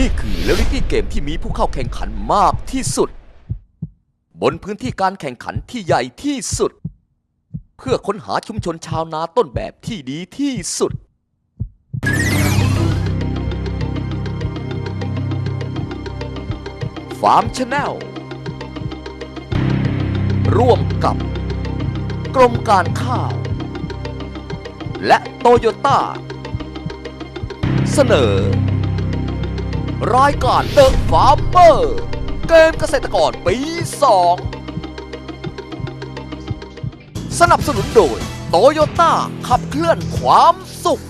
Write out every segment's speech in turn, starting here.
นี่คือเรียลิตี้เกมที่มีผู้เข้าแข่งขันมากที่สุด บนพื้นที่การแข่งขันที่ใหญ่ที่สุด เพื่อค้นหาชุมชนชาวนาต้นแบบที่ดีที่สุด ฟาร์มชาแนลร่วมกับ กรมการข้าว และโตโยต้า เสนอ รายการเดอะฟาร์มเมอร์เกมเกษตรกรปี 2 สนับสนุนโดยโตโยต้าขับเคลื่อนความสุข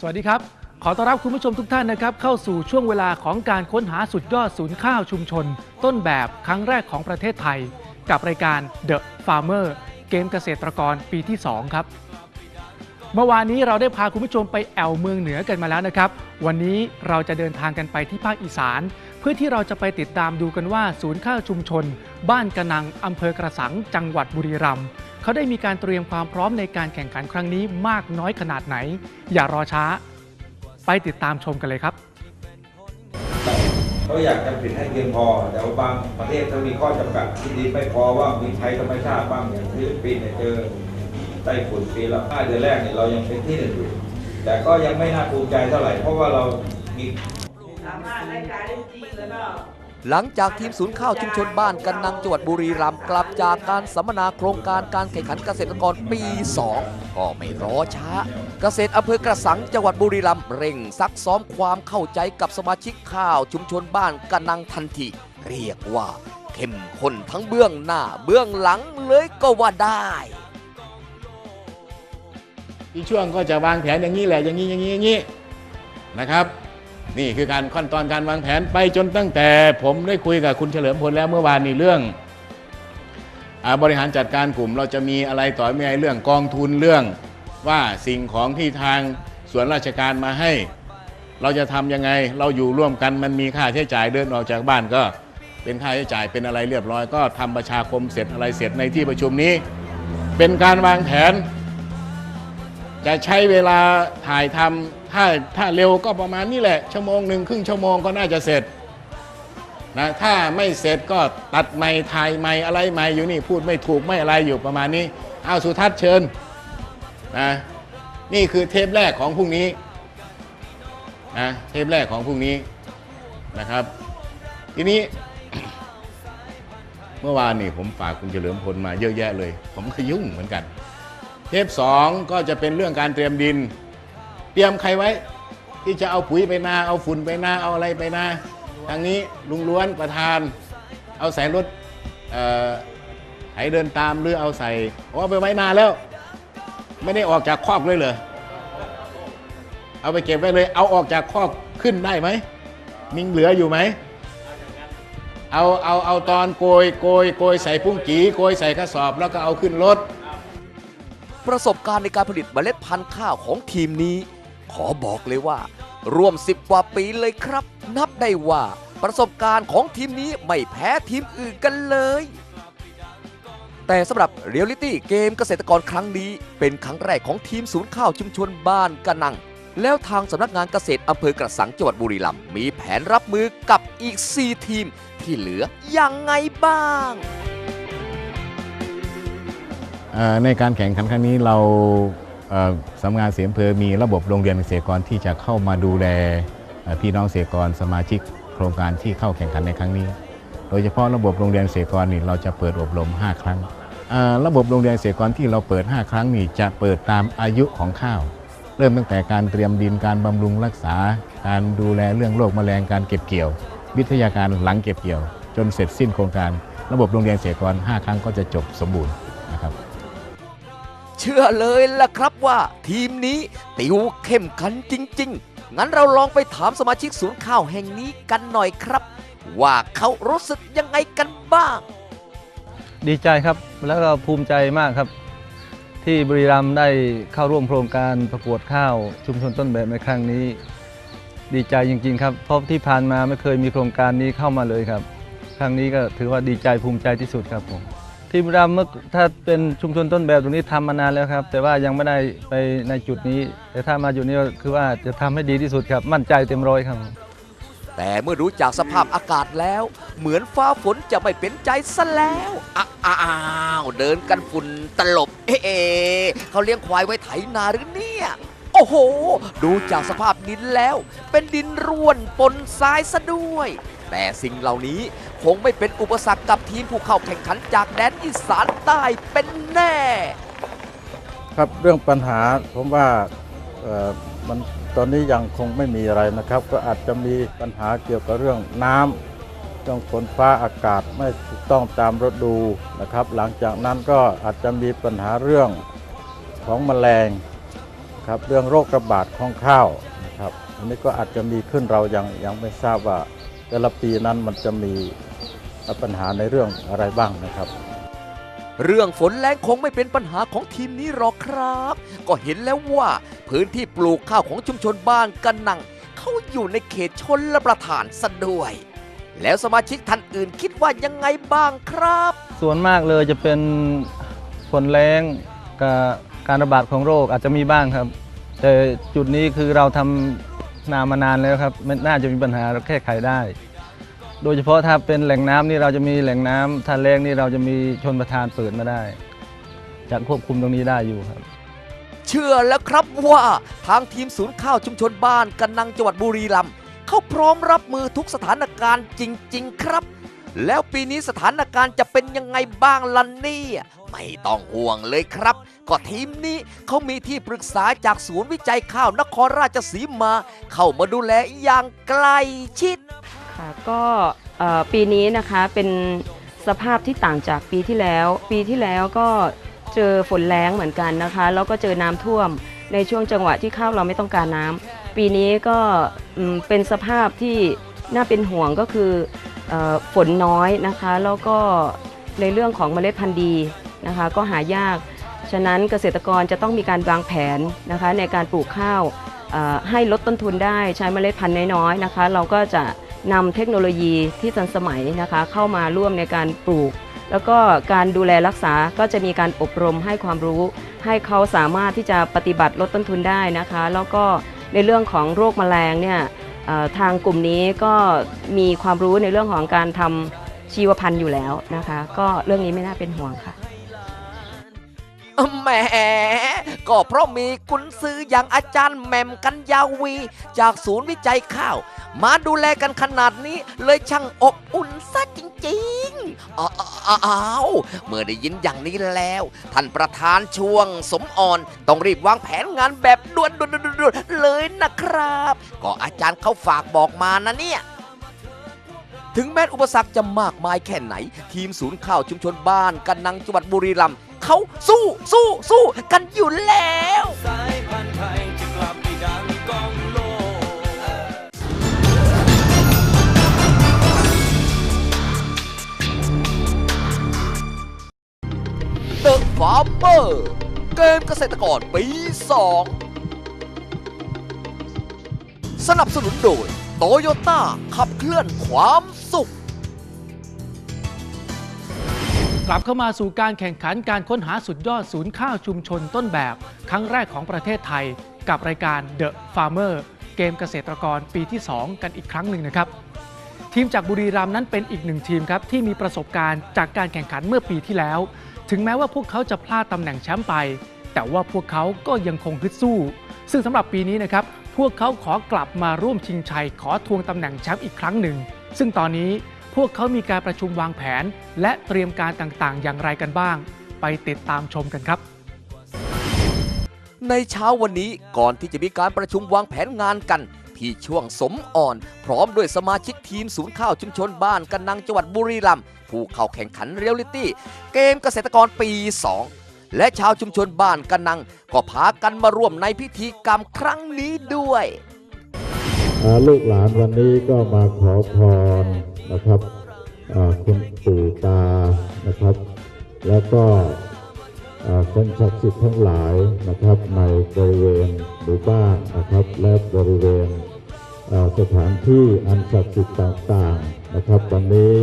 สวัสดีครับ ขอต้อนรับคุณผู้ชมทุกท่านนะครับ เข้าสู่ช่วงเวลาของการค้นหาสุดยอดศูนย์ข้าวชุมชน ต้นแบบครั้งแรกของประเทศไทย กับรายการ The Farmer เกมเกษตรกรปีที่ 2 ครับ เมื่อวานนี้เราได้พาคุณผู้ชมไปแอวเมืองเหนือกันมาแล้วนะครับ วันนี้เราจะเดินทางกันไปที่ภาคอีสาน เพื่อที่เราจะไปติดตามดูกันว่า ศูนย์ข้าวชุมชน บ้านกระนังอำเภอกระสัง จังหวัดบุรีรัมย์เขาได้มีการเตรียมความพร้อมในการแข่งขันครั้งนี้มากน้อยขนาดไหน อย่ารอช้า ไปติดตามชมกันเลยครับเขาอยากจะผลิตให้เพียงพอ แต่ว่าบางประเทศเขามีข้อจำกัดที่ดินไม่พอว่ามีใช้ธรรมชาติบ้างอย่างฟิลิปปินส์เนี่ยเจอ ไต้ฝุ่นปีละห้าเดือนแรกเนี่ยเรายังเป็นที่หนึ่งอยู่ แต่ก็ยังไม่น่าภูมิใจเท่าไหร่ เพราะว่าเรามีสามารถรายการได้จริงแล้วก็หลังจากทีมศูนย์ข้าวชุมชนบ้านกันนังจังหวัดบุรีรัมย์กลับจากการสัมมนาโครงการการแข่งขันเกษตรกรปี 2 ก็ไม่รอช้า เกษตรอำเภอกระสังจังหวัดบุรีรัมย์เร่งซักซ้อมความเข้าใจกับสมาชิกข้าวชุมชนบ้านกันนังทันที เรียกว่าเข้มข้นทั้งเบื้องหน้าเบื้องหลังเลยก็ว่าได้ ที่ช่วงก็จะวางแผนอย่างนี้แหละอย่างนี้อย่างนี้อย่างนี้นะครับ นี่คือการขั้นตอนการวางแผนไปจนตั้งแต่ ผมได้คุยกับคุณเฉลิมพลแล้วเมื่อวานนี้เรื่องอบริหารจัดการกลุ่ม เราจะมีอะไรต่อมีอะไรเรื่องกองทุนเรื่อง ว่าสิ่งของที่ทางส่วนราชการมาให้ เราจะทำยังไงเราอยู่ร่วมกันมันมีค่าใช้จ่ายเดินออกจากบ้านก็เป็นค่าใช้จ่ายเป็นอะไรเรียบร้อยก็ทำประชาคมเสร็จอะไรเสร็จในที่ประชุมนี้ เป็นการวางแผน จะใช้เวลาถ่ายทำถ้าถ้าเร็วก็ประมาณนี้แหละ ชั่วโมงหนึ่งครึ่งชั่วโมงก็น่าจะเสร็จนะถ้าไม่เสร็จก็ตัดใหม่ถ่ายใหม่อะไรใหม่อยู่นี่พูดไม่ถูกไม่อะไรอยู่ประมาณนี้ เอาสุทัศน์เชิญนะนี่คือเทปแรกของพรุ่งนี้นะเทปแรกของพรุ่งนี้นะครับ ทีนี้ เมื่อวานนี่ผมฝากคุณเฉลิมพลมาเยอะแยะเลย ผมก็ยุ่งเหมือนกัน เทปสองก็จะเป็นเรื่องการเตรียมดิน เตรียมใครไว้ ที่จะเอาปุ๋ยไปนา เอาฝุ่นไปนา เอาอะไรไปนาทางนี้ลุงล้วนประธาน เอาใส่รถเอ่อไถเดินตามหรือเอาใส่เอาไปไว้นาแล้ว ไม่ได้ออกจากคอกเลยเหรอเอาไปเก็บไว้เลย เอาออกจากคอกขึ้นได้ไหมมิงเหลืออยู่ไหมเอาเอาเอาตอนโกยโกยโกยใส่ปุ้งกีโกยใส่กระสอบแล้วก็เอาขึ้นรถ ประสบการณ์ในการผลิตเมล็ดพันธุ์ข้าวของทีมนี้ ขอบอกเลยว่า ร่วม 10 กว่าปีเลยครับ นับได้ว่าประสบการณ์ของทีมนี้ไม่แพ้ทีมอื่นกันเลย แต่สำหรับเรียลลิตี้เกมเกษตรกรครั้งนี้ เป็นครั้งแรกของทีมศูนย์ข้าวชุมชนบ้านกะนัง แล้วทางสำนักงานเกษตรอำเภอกระสังจังหวัดบุรีรัมย์มีแผนรับมือกับอีก 4 ทีมที่เหลือยังไงบ้าง ในการแข่งขันครั้งนี้เราสำนักงานเสียอำเภอมีระบบโรงเรียนเกษตรกรที่จะเข้ามาดูแลพี่น้องเกษตรกรสมาชิกโครงการที่เข้าแข่งขันในครั้งนี้ โดยเฉพาะระบบโรงเรียนเกษตรกรนี่เราจะเปิดอบรม 5 ครั้ง ระบบโรงเรียนเกษตรกรที่เราเปิด 5 ครั้งนี่จะเปิดตามอายุของข้าว เริ่มตั้งแต่การเตรียมดินการบำรุงรักษา การดูแลเรื่องโรคแมลงการเก็บเกี่ยว วิทยาการหลังเก็บเกี่ยว จนเสร็จสิ้นโครงการ ระบบโรงเรียนเกษตรกร 5 ครั้งก็จะจบสมบูรณ์นะครับ เชื่อเลยล่ะครับว่า ทีมนี้ติวเข้มขันจริง ๆ งั้นเราลองไปถามสมาชิกศูนย์ข้าวแห่งนี้กันหน่อยครับ ว่าเขารู้สึกยังไงกันบ้าง ดีใจครับแล้วก็ภูมิใจมากครับ ที่บรีรัมย์ได้เข้าร่วมโครงการประกวดข้าวชุมชนต้นแบบในครั้งนี้ ดีใจจริง ๆ ครับเพราะที่ผ่านมาไม่เคยมีโครงการนี้เข้ามาเลยครับ ครั้งนี้ก็ถือว่าดีใจภูมิใจที่สุดครับผม ที่บุรีรัมย์เมื่อถ้าเป็นชุมชนต้นแบบตรงนี้ทำมานานแล้วครับ แต่ว่ายังไม่ได้ไปในจุดนี้ แต่ถ้ามาอยู่นี้ก็คือว่าจะทำให้ดีที่สุดครับ มั่นใจเต็มร้อยครับ แต่เมื่อรู้จากสภาพอากาศแล้ว เหมือนฟ้าฝนจะไม่เป็นใจซะแล้วอ้าวเดินกันฝุ่นตลบ เอ๊ะเอ๊ะเขาเลี้ยงควายไว้ไถนาหรือเนี่ยโอ้โห ดูจากสภาพดินแล้ว เป็นดินร่วนปนทรายซะด้วย แต่สิ่งเหล่านี้คงไม่เป็นอุปสรรคกับทีมผู้เข้าแข่งขันจากแดนอีสานใต้เป็นแน่ ครับเรื่องปัญหาผมว่าเอ่อมันตอนนี้ยังคงไม่มีอะไรนะครับ ก็อาจจะมีปัญหาเกี่ยวกับเรื่องน้ำเรื่องฝนฟ้าอากาศไม่ถูกต้องตามฤดูนะครับ หลังจากนั้นก็อาจจะมีปัญหาเรื่องของแมลงครับเรื่องโรคระบาดของข้าวนะครับอันนี้ก็อาจจะมีขึ้นเรายังยังไม่ทราบว่า แต่ละปีนั้นมันจะมีปัญหาในเรื่องอะไรบ้างนะครับ เรื่องฝนแรงคงไม่เป็นปัญหาของทีมนี้หรอกครับ ก็เห็นแล้วว่าพื้นที่ปลูกข้าวของชุมชนบ้านกันนังเขาอยู่ในเขตชนละประทานซะด้วย แล้วสมาชิกท่านอื่นคิดว่ายังไงบ้างครับ ส่วนมากเลยจะเป็นฝนแรงกับการระบาดของโรคอาจจะมีบ้างครับ แต่จุดนี้คือเราทำ นามานานแล้วครับไม่น่าจะมีปัญหาเราแก้ไขได้ โดยเฉพาะถ้าเป็นแหล่งน้ำนี่เราจะมีแหล่งน้ำถ้าแรงนี่เราจะมีชนประทานเปิดมาได้จะควบคุมตรงนี้ได้อยู่ครับ เชื่อแล้วครับว่าทางทีมศูนย์ข้าวชุมชนบ้านกันนังจังหวัดบุรีรัมย์เขาพร้อมรับมือทุกสถานการณ์จริง ๆ ครับ แล้วปีนี้สถานการณ์จะเป็นยังไงบ้างล่ะเนี่ยไม่ต้องห่วงเลยครับ ก็ทีมนี้เขามีที่ปรึกษาจากศูนย์วิจัยข้าวนครราชสีมา เข้ามาดูแลอย่างใกล้ชิดค่ะก็ปีนี้นะคะเป็นสภาพที่ต่างจากปีที่แล้ว ปีที่แล้วก็เจอฝนแรงเหมือนกันนะคะ แล้วก็เจอน้ำท่วมในช่วงจังหวะที่ข้าวเราไม่ต้องการน้ำปีนี้ก็เป็นสภาพที่น่าเป็นห่วงก็คือ ฝนน้อยนะคะ แล้วก็ในเรื่องของเมล็ดพันธุ์ดีนะคะ ก็หายาก ฉะนั้นเกษตรกรจะต้องมีการวางแผนนะคะ ในการปลูกข้าวให้ลดต้นทุนได้ใช้เมล็ดพันธุ์น้อยๆนะคะ เราก็จะนำเทคโนโลยีที่ทันสมัยนะคะ เข้ามาร่วมในการปลูก แล้วก็การดูแลรักษาก็จะมีการอบรมให้ความรู้ ให้เขาสามารถที่จะปฏิบัติลดต้นทุนได้นะคะ แล้วก็ในเรื่องของโรคแมลงเนี่ย ทางกลุ่มนี้ก็มีความรู้ในเรื่องของการทำชีวพันธุ์อยู่แล้วนะคะ ก็เรื่องนี้ไม่น่าเป็นห่วงค่ะ แหมก็เพราะมีกุญซืออย่างอาจารย์แหม่มกันยาวี จากศูนย์วิจัยข้าว มาดูแลกันขนาดนี้เลยช่างอบอุ่นซะจริงๆอ้าวอ้าวเมื่อได้ยินอย่างนี้แล้ว ท่านประธานช่วงสมอ่อนต้องรีบวางแผนงานแบบด่วนๆๆเลยนะครับ ก็อาจารย์เขาฝากบอกมานะเนี่ยถึงแม้อุปสรรคจะมากมายแค่ไหน ทีมศูนย์ข้าวชุมชนบ้านกันนังจังหวัดบุรีรัมย์ เขาสู้สู้สู้กันอยู่แล้ว The Farmer เกมเกษตรกรปี 2 สนับสนุนโดยโตโยต้าขับเคลื่อนความสุข ลับเข้ามาสู่การแข่งขันการค้นหาสุดยอดศูนย์ข้าวชุมชนต้นแบบ ครั้งแรกของประเทศไทย กับรายการ The Farmer เกมเกษตรกรปีที่ 2 กันอีกครั้งหนึ่งนะครับ ทีมจากบุรีรัมย์นั้นเป็นอีกหนึ่งทีมครับที่มีประสบการณ์จากการแข่งขันเมื่อปีที่แล้ว ถึงแม้ว่าพวกเขาจะพลาดตำแหน่งแชมป์ไป แต่ว่าพวกเขาก็ยังคงฮึดสู้ ซึ่งสำหรับปีนี้นะครับพวกเขาขอกลับมาร่วมชิงชัยขอทวงตำแหน่งแชมป์อีกครั้งหนึ่ง ซึ่งตอนนี้ วกเขามีการประชุมวางแผน และเตรียมการต่างๆ อย่างไรกันบ้าง ไปติดตามชมกันครับ ในเช้าวันนี้ก่อนที่จะมีการประชุมวางแผนงานกัน ที่ช่วงสมอ่อน พร้อมด้วยสมาชิกทีมศูนย์ข้าวชุมชนบ้านกันนังจังหวัดบุรีรัมย์ผู้เข้าแข่งขันเรียลลิตี้เกมเกษตรกรปี 2 และชาวชุมชนบ้านกันนัง ก็พากันมาร่วมในพิธีกรรมครั้งนี้ด้วยอ่าลูกหลานวันนี้ก็มาขอพร นะครับคุณปู่ตานะครับ แล้วก็คนศักดิ์สิทธิ์ทั้งหลายนะครับในบริเวณหมู่บ้านนะครับ และบริเวณสถานที่อันศักดิ์สิทธิ์ต่างๆนะครับวันนี้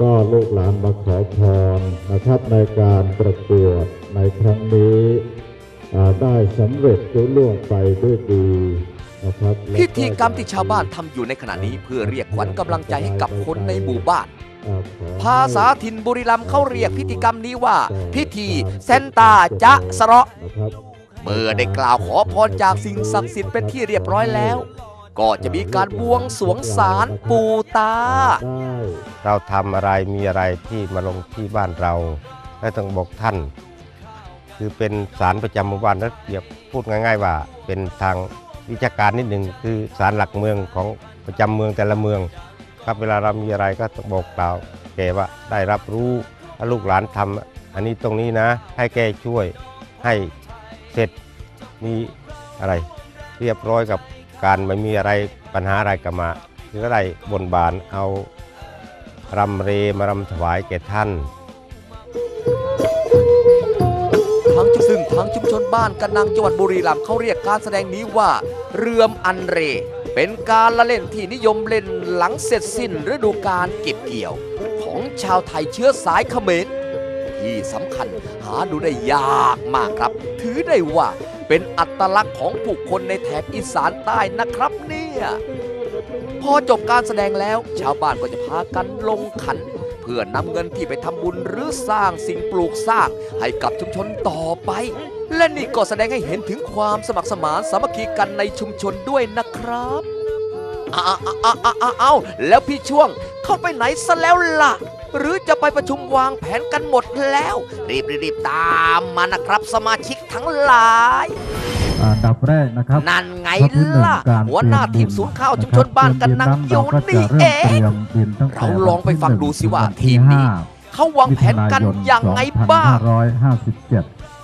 ก็ลูกหลานมาขอพรนะครับในการประกวดในครั้งนี้ได้สำเร็จรุ่ล่วงไปด้วยดี พิธีกรรมที่ชาวบ้านทำอยู่ในขณะนี้เพื่อเรียกขวัญกำลังใจให้กับคนในหมู่บ้านอ่าขอภาษาถิ่นบุรีรัมย์เขาเรียกพิธีกรรมนี้ว่า พิธีเซนตาจะสะเราะนะครับเมื่อได้กล่าวขอพรจากสิ่งศักดิ์สิทธิ์เป็นที่เรียบร้อยแล้ว ก็จะมีการบวงสรวงศาลปู่ตาได้เราทำอะไรมีอะไรที่มาลงที่บ้านเราก็ต้องบอกท่าน คือเป็นศาลประจำหมู่บ้านแล้วเปรียบพูดง่าย ๆ ว่าเป็นทาง วิชาการนิดหนึ่งคือศาลหลักเมืองของประจำเมืองแต่ละเมือง ครับเวลาเรามีอะไรก็บอกกล่าวแกว่าได้รับรู้ถ้าลูกหลานทำอันนี้ตรงนี้นะ ให้แกช่วยให้เสร็จมีอะไร เรียบร้อยกับการไม่มีอะไรปัญหาอะไรกับมาคือก็ได้บนบานเอารำเรมารำถวายแก่ท่านทั้งซึ่งทางชุมชนบ้านกันนังจังหวัดบุรีรัมย์เขาเรียก การแสดงนี้ว่า เรือมอันเร เป็นการละเล่นที่นิยมเล่นหลังเสร็จสิ้นฤดูการเก็บเกี่ยว ของชาวไทยเชื้อสายเขมรที่สำคัญหาดูได้ยากมากครับ ถือได้ว่าเป็นอัตลักษณ์ของผู้คนในแถบอีสานใต้นะครับเนี่ยพอจบการแสดงแล้วชาวบ้านก็จะพากันลงขัน เพื่อนำเงินที่ไปทำบุญหรือสร้างสิ่งปลูกสร้างให้กับชุมชนต่อไป และนี่ก็แสดงให้เห็นถึงความสมัครสมานสามัคคีกันในชุมชนด้วยนะครับอ้าวอ้าวอ้าวอ้าวอ้าวแล้วพี่ช่วงเข้าไปไหนซะแล้วล่ะ หรือจะไปประชุมวางแผนกันหมดแล้ว รีบๆรีบตามมานะครับ สมาชิกทั้งหลายอันดับแรกนะครับนั่นไงข้อที่หนึ่งล่ะการหัวหน้าทีมศูนย์ข้าวชุมชนบ้านกันนังอยู่นี่เองเราลองไปฟังดูสิว่าทีมนี้เขาวางแผนกันอย่างไงบ้าง2557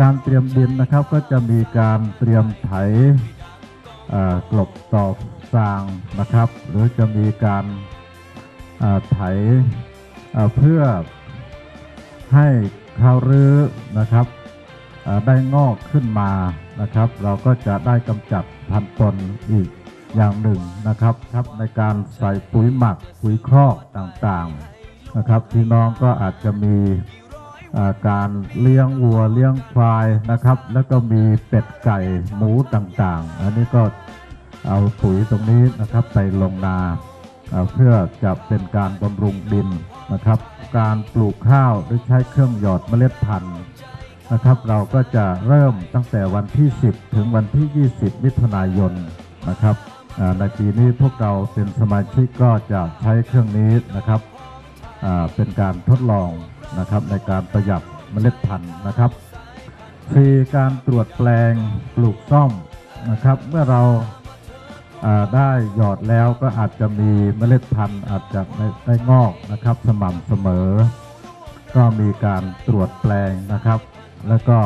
การเตรียมดินนะครับก็จะมีการเตรียมไถเอ่อกลบตอกสร้างนะครับ หรือจะมีการไถเพื่อให้ข้าวรื้อนะครับได้งอกขึ้นมานะครับ เราก็จะได้กำจัดพันธุ์ตนอีกอย่างหนึ่งนะครับครับในการใส่ปุ๋ยหมักปุ๋ยครอกต่างๆนะครับพี่น้องก็อาจจะมี การเลี้ยงวัวเลี้ยงควายนะครับ แล้วก็มีเป็ดไก่หมูต่างๆ อันนี้ก็เอาปุ๋ยตรงนี้นะครับไปลงนาเอ่อเพื่อจะเป็นการบำรุงดินนะครับ การปลูกข้าวหรือใช้เครื่องหยอดเมล็ดพันธุ์นะครับ เราก็จะเริ่มตั้งแต่วันที่ 10 ถึงวันที่ 20 มิถุนายนนะครับในปีนี้พวกเราเป็นสมาชิกก็จะใช้เครื่องนี้นะครับเป็นการทดลอง นะครับในการประหยัดเมล็ดพันธุ์นะครับฟรีการตรวจแปลงปลูกซ่อมนะครับ เมื่อเราได้หยอดแล้วก็อาจจะมีเมล็ดพันธุ์อาจจะได้งอกนะครับ สม่ำเสมอ ก็มีการตรวจแปลงนะครับ แล้วก็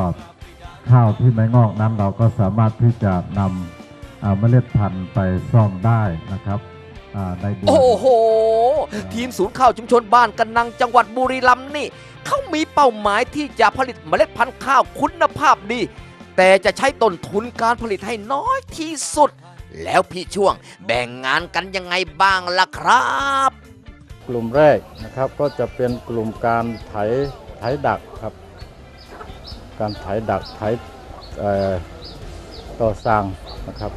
ข้าวที่ไม่งอกนั้นเราก็สามารถที่จะนำเมล็ดพันธุ์ไปซ่อมได้นะครับในเดือนโอ้โห ทีมศูนย์ข้าวชุมชนบ้านกันนังจังหวัดบุรีรัมย์นี่เขามีเป้าหมายที่จะผลิตเมล็ดพันธุ์ข้าวคุณภาพดี แต่จะใช้ต้นทุนการผลิตให้น้อยที่สุด แล้วพี่ช่วงแบ่งงานกันยังไงบ้างล่ะครับ กลุ่มแรกนะครับก็จะเป็นกลุ่มการไถไถดักครับ การไถดักไถ่ต่อสร้างนะครับ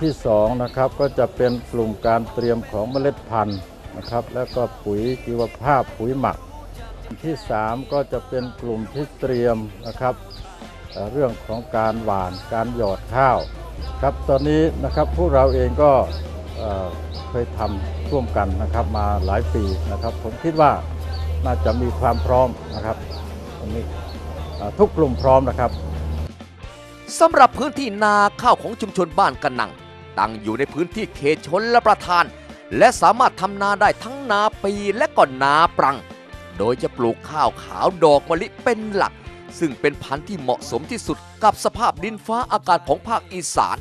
ที่สองนะครับก็จะเป็นกลุ่มการเตรียมของเมล็ดพันธุ์ นะครับ แล้วก็ปุ๋ยชีวภาพปุ๋ยหมัก ที่สามก็จะเป็นกลุ่มที่เตรียมนะครับเรื่องของการหว่านการหยอดข้าว ครับตอนนี้นะครับพวกเราเองก็เเคยทำร่วมกันนะครับมาหลายปีนะครับ ผมคิดว่าน่าจะมีความพร้อมนะครับตอนนี้ทุกกลุ่มพร้อมนะครับสำหรับพื้นที่นาข้าวของชุมชนบ้านกันนัง ตั้งอยู่ในพื้นที่เขตชนและประทาน และสามารถทำนาได้ทั้งนาปีและก็นาปรัง โดยจะปลูกข้าวขาวดอกมะลิเป็นหลัก ซึ่งเป็นพันธุ์ที่เหมาะสมที่สุดกับสภาพดินฟ้าอากาศของภาคอีสาน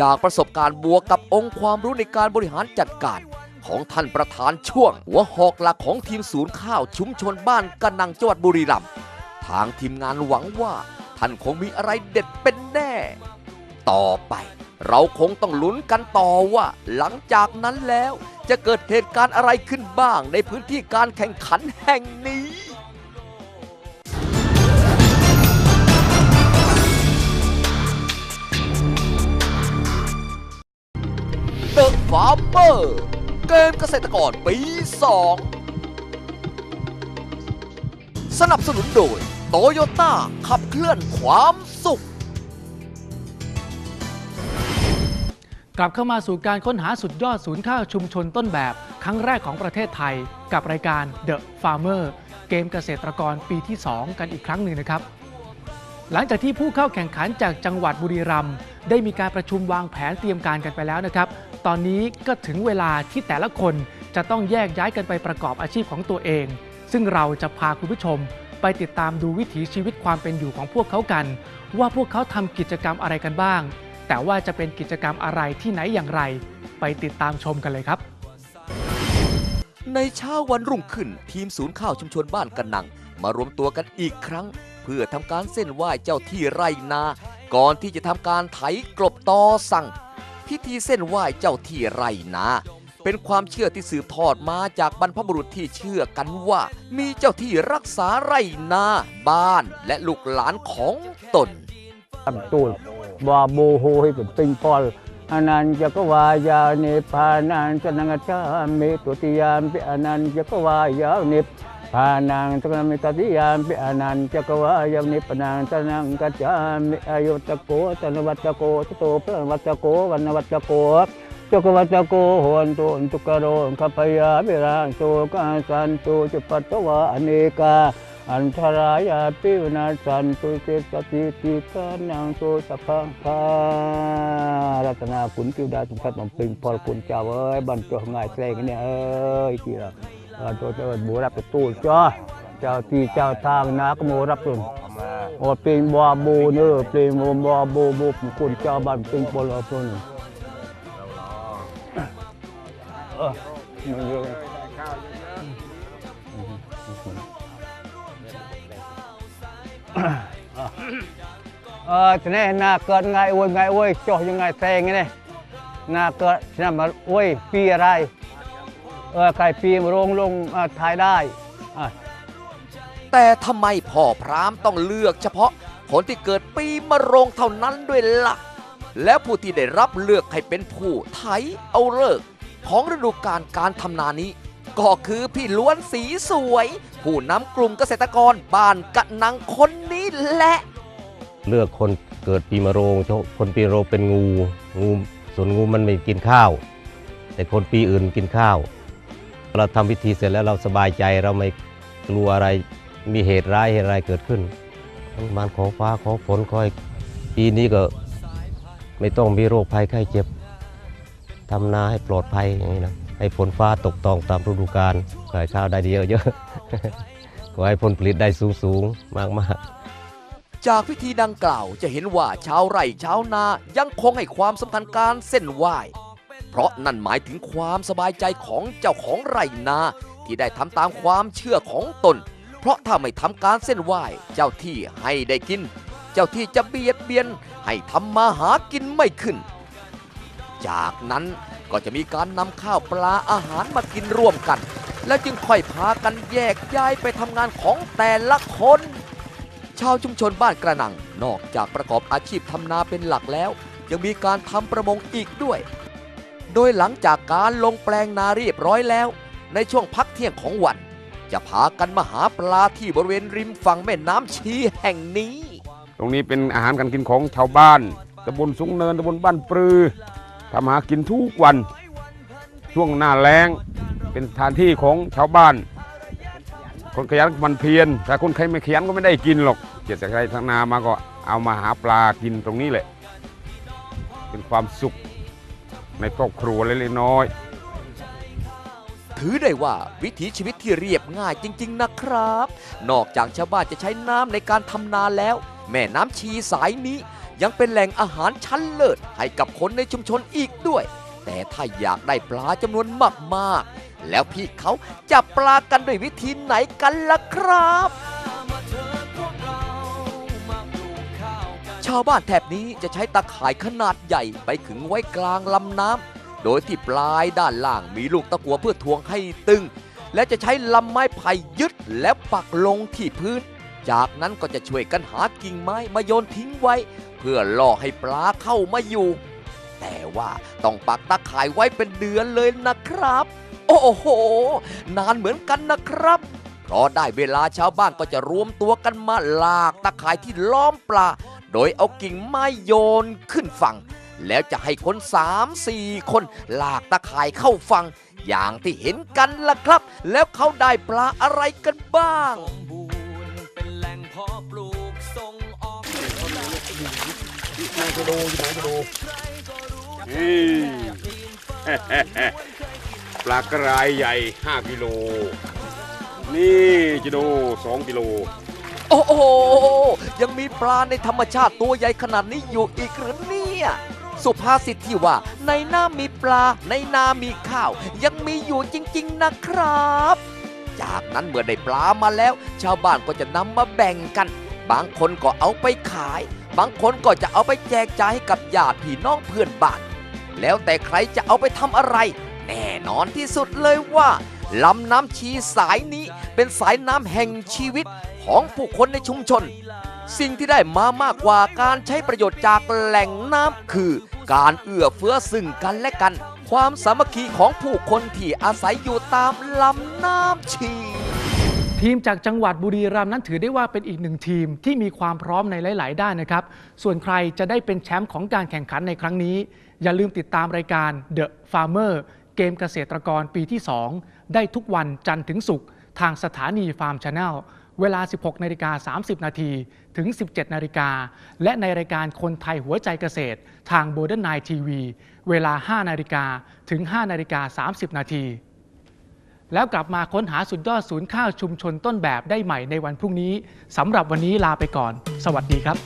จากประสบการณ์บวกกับองค์ความรู้ในการบริหารจัดการของท่านประธานช่วง หัวหอกหลักของทีมศูนย์ข้าวชุมชนบ้านกันนังจังหวัดบุรีรัมย์ทางทีมงานหวังว่า ท่านคงมีอะไรเด็ดเป็นแน่ ต่อไป เราคงต้องลุ้นกันต่อว่า หลังจากนั้นแล้วจะเกิดเหตุการณ์อะไรขึ้นบ้างในพื้นที่การแข่งขันแห่งนี้ The Farmer เกมเกษตรกรปี 2 สนับสนุนโดยโตโยต้าขับเคลื่อนความสุข กลับเข้ามาสู่การค้นหาสุดยอดศูนย์ข้าวชุมชนต้นแบบ ครั้งแรกของประเทศไทย กับรายการ The Farmer เกมเกษตรกรปีที่ 2 กันอีกครั้งหนึ่งนะครับ หลังจากที่ผู้เข้าแข่งขันจากจังหวัดบุรีรัมย์ได้มีการประชุมวางแผนเตรียมการกันไปแล้วนะครับ ตอนนี้ก็ถึงเวลาที่แต่ละคนจะต้องแยกย้ายกันไปประกอบอาชีพของตัวเอง ซึ่งเราจะพาคุณผู้ชม ไปติดตามดูวิถีชีวิตความเป็นอยู่ของพวกเขากัน ว่าพวกเขาทำกิจกรรมอะไรกันบ้าง แต่ว่าจะเป็นกิจกรรมอะไรที่ไหนอย่างไร ไปติดตามชมกันเลยครับในเช้าวันรุ่งขึ้น ทีมศูนย์ข้าวชุมชนบ้านกันนัง มารวมตัวกันอีกครั้ง เพื่อทำการเส้นไหว้เจ้าที่ไรนา ก่อนที่จะทำการไถกลบตอสั่ง พิธีเส้นไหว้เจ้าที่ไรนา เป็นความเชื่อที่สืบทอดมาจากบรรพบุรุษที่เชื่อกันว่า มีเจ้าที่รักษาไรนา บ้านและลูกหลานของตนตูด บาโบโฮให้เป็นปิงปอลอนันจกวายานิพานันจนังชามิตุติยามปิอนันจกวายานิพานังตกนมิตติยามปิอนันจกวายานิพนังตนังกัจจามิอายุตะโกตนวัตโกตโตพระวัตโกวันวัตโกจักวัตโกโหนตุนตุกโรขพยาบิรังโตกาสันตุจุปัตตวะอเนกา อันตรายาปิวนาสันตุเกสติติทานังโตสัพพังคารัตนาคุณกิวดาสมคัดมันปิงพอลคุณเจ้าเอ้ยบันจง่ายแสงเนี่ยเอ้ยที่ละเออตัวเจ้าบูรับประตูจ้าเจ้าที่เจ้าทางนักโมรับตุนโอปิงบัวบูเนื้อปิงบัวบูบูคุณเจ้าบันปิงพอลรับตุนเออมันเยอะ เออทีนี้นาเกิดไงโอ้ยไงโอ้ยจ่อยังไงแทงไงเนี่ยนาเกิดชนะมาโอ้ยปีอะไรเออใครปีมาลงลงถ่ายได้แต่ทำไมพ่อพรามต้องเลือกเฉพาะคนที่เกิดปีมะโรงเท่านั้นด้วยละ่ะ แล้วผู้ที่ได้รับเลือกให้เป็นผู้ไถเอาเลิกของฤดูกาลการทำนานี้ ก็คือพี่ล้วนสีสวย ผู้นำกลุ่มเกษตรกรบ้านกะนังคน และเลือกคนเกิดปีมะโรงคนปีมะโรงเป็นงูงูส่วนงูมันไม่กินข้าว แต่คนปีอื่นกินข้าว เราทำพิธีเสร็จแล้วเราสบายใจเราไม่กลัวอะไรมีเหตุร้ายเหตุอะไรเกิดขึ้นทั้งมานขอฟ้าขอฝนคอยปีนี้ก็ไม่ต้องมีโรคภัยไข้เจ็บทำนาให้ปลอดภัยอย่างนี้นะให้ฝนฟ้าตกต้องตามฤดูกาลขายข้าวได้เยอะๆขอให้ผลผลิตได้สูงๆมากๆ จากพิธีดังกล่าวจะเห็นว่าชาวไร่ชาวนายังคงให้ความสำคัญการเส้นไหว้ เพราะนั่นหมายถึงความสบายใจของเจ้าของไร่นาที่ได้ทำตามความเชื่อของตน เพราะถ้าไม่ทำการเส้นไหว้เจ้าที่ให้ได้กิน เจ้าที่จะเบียดเบียนให้ทำมาหากินไม่ขึ้น จากนั้นก็จะมีการนำข้าวปลาอาหารมากินร่วมกัน และจึงค่อยพากันแยกย้ายไปทำงานของแต่ละคน ชาวชุมชนบ้านกระนัง นอกจากประกอบอาชีพทำนาเป็นหลักแล้ว ยังมีการทำประมงอีกด้วย โดยหลังจากการลงแปลงนาเรียบร้อยแล้ว ในช่วงพักเที่ยงของวัน จะพากันมาหาปลาที่บริเวณริมฝั่งแม่น้ำชีแห่งนี้ ตรงนี้เป็นอาหารการกินของชาวบ้านตำบลสูงเนินตำบลบ้านปรือทำหากินทุกวัน ช่วงหน้าแล้ง เป็นสถานที่ของชาวบ้าน คนขยันมันเพียรแต่คนใครไม่ขยันก็ไม่ได้กินหรอก เกียรติจากไรทางนามาก็เอามาหาปลากินตรงนี้แหละ เป็นความสุขในครอบครัวเล็กๆน้อยถือได้ว่าวิถีชีวิตที่เรียบง่ายจริง ๆ นะครับ นอกจากชาวบ้านจะใช้น้ำในการทำนาแล้ว แม่น้ำชีสายนี้ ยังเป็นแหล่งอาหารชั้นเลิศให้กับคนในชุมชนอีกด้วย แต่ถ้าอยากได้ปลาจำนวนมาก ๆ แล้วพี่เขาจับปลากันด้วยวิธีไหนกันล่ะครับ ชาวบ้านแถบนี้จะใช้ตะข่ายขนาดใหญ่ไปขึงไว้กลางลำน้ำ โดยที่ปลายด้านล่างมีลูกตะกัวเพื่อทวงให้ตึง และจะใช้ลำไม้ไผ่ยึดแล้วปักลงที่พื้น จากนั้นก็จะช่วยกันหากิ่งไม้มาโยนทิ้งไว้ เพื่อล่อให้ปลาเข้ามาอยู่ แต่ว่าต้องปักตะข่ายไว้เป็นเดือนเลยนะครับ โอ้โห นานเหมือนกันนะครับเพราะได้เวลาชาวบ้านก็จะรวมตัวกันมาลากตะข่ายที่ล้อมปลา โดยเอากิ่งไม้โยนขึ้นฝั่ง แล้วจะให้คนสามสี่คนลากตะข่ายเข้าฝั่งอย่างที่เห็นกันล่ะครับ แล้วเขาได้ปลาอะไรกันบ้างนี่ปลากรายใหญ่ 5 กิโล นี่จะดู2กิโล โอ้โหยังมีปลาในธรรมชาติตัวใหญ่ขนาดนี้อยู่อีกหรือเนี่ยสุภาษิตที่ว่า ในน้ำมีปลา ในนามีข้าว ยังมีอยู่จริง ๆ นะครับ จากนั้นเมื่อได้ปลามาแล้ว ชาวบ้านก็จะนำมาแบ่งกัน บางคนก็เอาไปขาย บางคนก็จะเอาไปแจกจ่ายให้กับญาติพี่น้องเพื่อนบ้าน แล้วแต่ใครจะเอาไปทำอะไร แน่นอนที่สุดเลยว่าลำน้ำชีสายนี้เป็นสายน้ำแห่งชีวิต ของผู้คนในชุมชน สิ่งที่ได้มามากกว่าการใช้ประโยชน์จากแหล่งน้ำคือ การเอื้อเฟื้อซึ่งกันและกัน ความสามัคคีของผู้คนที่อาศัยอยู่ตามลำน้ำชีทีมจากจังหวัดบุรีรัมย์นั้นถือได้ว่าเป็นอีกหนึ่งทีมที่มีความพร้อมในหลาย ๆ ด้านนะครับ ส่วนใครจะได้เป็นแชมป์ของการแข่งขันในครั้งนี้ อย่าลืมติดตามรายการ The Farmer เกมเกษตรกรปีที่ 2 ได้ทุกวันจันทร์ถึงศุกร์ทางสถานีฟาร์มชาแนล เวลา 16นาฬิกา30 นาทีถึง 17นาฬิกา และในรายการคนไทยหัวใจเกษตร ทาง Borderline TV เวลา 5นาฬิกาถึง 5นาฬิกา30 นาที แล้วกลับมาค้นหาสุดยอดศูนย์ข้าวชุมชนต้นแบบได้ใหม่ในวันพรุ่งนี้สำหรับวันนี้ลาไปก่อน สวัสดีครับ